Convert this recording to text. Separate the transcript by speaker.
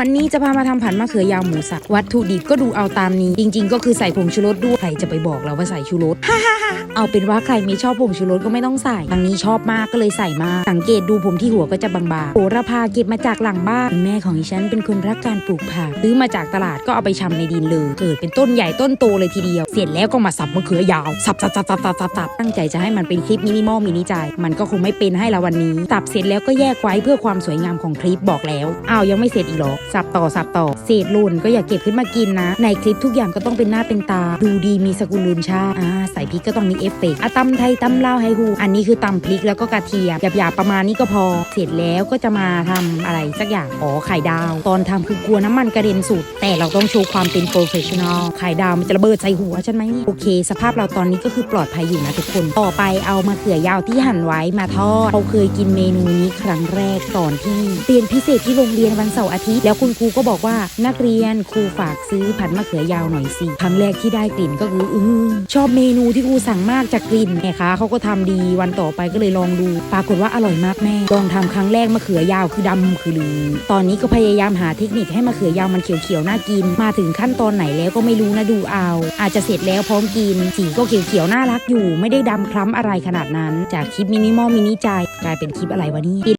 Speaker 1: วันนี้จะพามาทำผัดมะเขือยาวหมูสับวัตถุดิบก็ดูเอาตามนี้ จริง ๆ ก็คือใส่ผงชูรสด้วยใครจะไปบอกเราว่าใส่ชูรสเอาเป็นว่าใครไม่ชอบผงชูรสก็ไม่ต้องใส่ทางนี้ชอบมากก็เลยใส่มาสังเกตดูผมที่หัวก็จะบางๆโหระพาเก็บมาจากหลังบ้านแม่ของดิฉันเป็นคนรักการปลูกผักซื้อมาจากตลาดก็เอาไปชำในดินเลยเกิดเป็นต้นใหญ่ต้นโตเลยทีเดียว เสร็จแล้วก็มาสับมะเขือยาวสับสับสับสับสับสับตั้งใจจะให้มันเป็นคลิปมินิมอลมินิใจมันก็คงไม่เป็นให้เราวันนี้สับเสร็จแล้วก็แยกไว้เพื่อความสวยงามของคลิปบอกแล้วอ้าวยังไม่เสร็จอีกหรอสับต่อสับต่อเศษหล่นก็อย่าเก็บขึ้นมากินนะ ในคลิปทุกอย่างก็ต้องเป็นหน้าเป็นตา ดูดีมีสกุลลืนชาอ่าใส่พริกก็ต้องมีเอฟเฟกต์อะตำไทยตำลาวไฮฮูอันนี้คือตำพริกแล้วก็กระเทียมหยาบๆประมาณนี้ก็พอ เสร็จแล้วก็จะมาทำอะไรสักอย่างอ๋อไข่ดาว ตอนทำคือกลัวน้ำมันกระเด็นสุด แต่เราต้องโชว์ความเป็นโปรเฟชชั่นอลไข่ดาวมันจะระเบิดใส่หัวฉันไหมโอเค สภาพเราตอนนี้ก็คือปลอดภัยอยู่นะทุกคนต่อไปเอามาเขือยาวที่หั่นไว้มาทอดเขาเคยกินเมนูนี้ครั้งแรกตอนที่เรียนพิเศษที่โรงเรียนวันเสาร์อาทิตย์แล้วคุณครูก็บอกว่านักเรียนครูฝากซื้อผัดมะเขือยาวหน่อยสิครั้งแรกที่ได้กลิ่นก็คืออือชอบเมนูที่ครูสั่งมากจากกลิ่นแม่ค้าเขาก็ทำดีวันต่อไปก็เลยลองดู ปรากฏว่าอร่อยมากแม่ลองทำครั้งแรกมะเขือยาวคือดำคือลือตอนนี้ก็พยายามหาเทคนิคให้มะเขือยาวมันเขียวๆน่ากิน มาถึงขั้นตอนไหนแล้วก็ไม่รู้นะดูเอา อาจจะเสร็จแล้วพร้อมกินสีก็เขียวๆน่ารักอยู่ ไม่ได้ดำคล้ำอะไรขนาดนั้น จากคลิปมินิมอลมินิใจกลายเป็นคลิปอะไรวะนี่